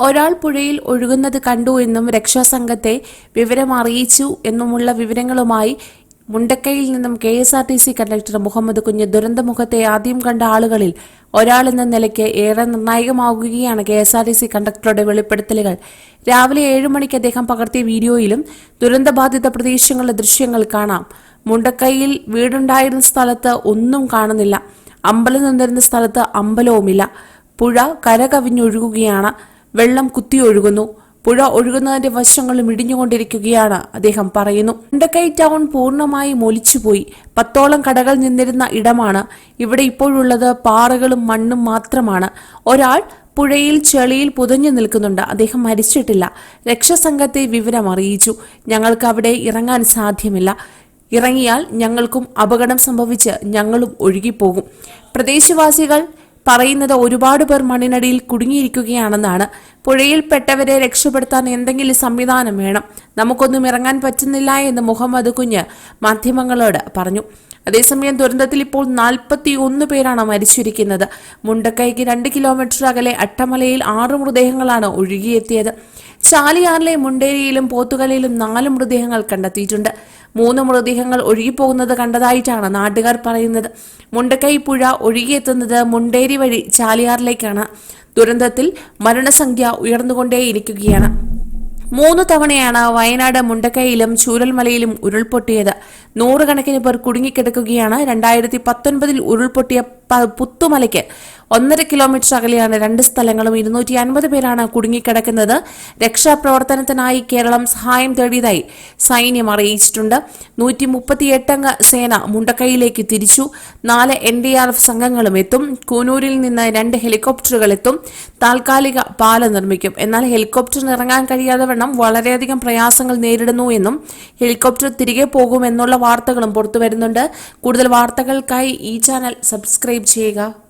ഒരാൾ പുഴയിൽ ഒഴുകുന്നത് കണ്ടു എന്നും രക്ഷാസംഘത്തെ വിവരം അറിയിച്ചു എന്നുമുള്ള വിവരങ്ങളുമായി മുണ്ടക്കയിൽ നിന്നും K S R T C conductor Muhammad Kunju ദുരന്തമുഖത്തെ ആദ്യം കണ്ട ആളുകളിൽ ഒരാൾ എന്ന നിലയ്ക്ക് ഏറെ നിർണായകമാകുകയാണ് K S R T C കണ്ടക്ടറുടെ വെളിപ്പെടുത്തലുകൾ. രാവിലെ ഏഴ് മണിക്ക് അദ്ദേഹം പകർത്തിയ വീഡിയോയിലും ദുരന്തബാധിത പ്രദേശങ്ങളുടെ ദൃശ്യങ്ങൾ കാണാം. മുണ്ടക്കൈയിൽ വീടുണ്ടായിരുന്ന സ്ഥലത്ത് ഒന്നും കാണുന്നില്ല. അമ്പലം നിന്നിരുന്ന സ്ഥലത്ത് അമ്പലവുമില്ല. പുഴ കരകവിഞ്ഞൊഴുകുകയാണ്. വെള്ളം കുത്തിയൊഴുകുന്നു പുഴ ഒഴുകുന്നതിന്റെ വശങ്ങളും ഇടിഞ്ഞുകൊണ്ടിരിക്കുകയാണ് അദ്ദേഹം പറയുന്നു. ഇണ്ടക്കൈ ടൗൺ പൂർണമായി മൊലിച്ചുപോയി. പത്തോളം കടകൾ നിന്നിരുന്ന ഇടമാണ് ഇവിടെ ഇപ്പോഴുള്ളത്. പാറകളും മണ്ണും മാത്രമാണ്. ഒരാൾ പുഴയിൽ ചെളിയിൽ പുതഞ്ഞു നിൽക്കുന്നുണ്ട്. അദ്ദേഹം മരിച്ചിട്ടില്ല. രക്ഷാസംഘത്തെ വിവരം അറിയിച്ചു. ഞങ്ങൾക്ക് അവിടെ ഇറങ്ങാൻ സാധ്യമില്ല. ഇറങ്ങിയാൽ ഞങ്ങൾക്കും അപകടം സംഭവിച്ച് ഞങ്ങളും ഒഴുകിപ്പോകും. പ്രദേശവാസികൾ പറയുന്നത് ഒരുപാട് പേർ മണ്ണിനടിയിൽ കുടുങ്ങിയിരിക്കുകയാണെന്നാണ്. പുഴയിൽപ്പെട്ടവരെ രക്ഷപ്പെടുത്താൻ എന്തെങ്കിലും സംവിധാനം വേണം. നമുക്കൊന്നും ഇറങ്ങാൻ പറ്റുന്നില്ല എന്ന് മുഹമ്മദ് കുഞ്ഞ് മാധ്യമങ്ങളോട് പറഞ്ഞു. അതേസമയം ദുരന്തത്തിൽ ഇപ്പോൾ നാൽപ്പത്തി ഒന്ന് പേരാണ് മരിച്ചിരിക്കുന്നത്. മുണ്ടക്കൈക്ക് രണ്ട് കിലോമീറ്റർ അകലെ അട്ടമലയിൽ ആറ് മൃതദേഹങ്ങളാണ് ഒഴുകിയെത്തിയത്. ചാലിയാറിലെ മുണ്ടേരിയിലും പോത്തുകലയിലും നാല് മൃതദേഹങ്ങൾ കണ്ടെത്തിയിട്ടുണ്ട്. മൂന്ന് മൃതദേഹങ്ങൾ ഒഴുകിപ്പോകുന്നത് കണ്ടതായിട്ടാണ് നാട്ടുകാർ പറയുന്നത്. മുണ്ടക്കൈ പുഴ ഒഴുകിയെത്തുന്നത് മുണ്ടേരി വഴി ചാലിയാറിലേക്കാണ്. ദുരന്തത്തിൽ മരണസംഖ്യ ഉയർന്നുകൊണ്ടേയിരിക്കുകയാണ്. മൂന്ന് തവണയാണ് വയനാട് മുണ്ടക്കൈയിലും ചൂരൽമലയിലും ഉരുൾപൊട്ടിയത്. നൂറുകണക്കിന് പേർ കുടുങ്ങിക്കിടക്കുകയാണ്. രണ്ടായിരത്തി പത്തൊൻപതിൽ ഉരുൾപൊട്ടിയ പുത്തുമലയ്ക്ക്. ഒന്നര കിലോമീറ്റർ അകലെയാണ് രണ്ട് സ്ഥലങ്ങളും. ഇരുന്നൂറ്റി അൻപത് പേരാണ് കുടുങ്ങിക്കിടക്കുന്നത്. രക്ഷാപ്രവർത്തനത്തിനായി കേരളം സഹായം തേടിയതായി സൈന്യം അറിയിച്ചിട്ടുണ്ട്. നൂറ്റി മുപ്പത്തിയെട്ടംഗ സേന മുണ്ടക്കൈയിലേക്ക് തിരിച്ചു. നാല് എൻ ഡി ആർ എഫ് സംഘങ്ങളും എത്തും. കൂനൂരിൽ നിന്ന് രണ്ട് ഹെലികോപ്റ്ററുകൾ എത്തും. താൽക്കാലിക പാലം നിർമ്മിക്കും. എന്നാൽ ഹെലികോപ്റ്ററിന് ഇറങ്ങാൻ കഴിയാതെ വണ്ണം വളരെയധികം പ്രയാസങ്ങൾ നേരിടുന്നു എന്നും ഹെലികോപ്റ്റർ തിരികെ പോകുമെന്നുള്ള വാർത്തകളും പുറത്തുവരുന്നുണ്ട്. കൂടുതൽ വാർത്തകൾക്കായി ഈ ചാനൽ സബ്സ്ക്രൈബ് ചെയ്യുക.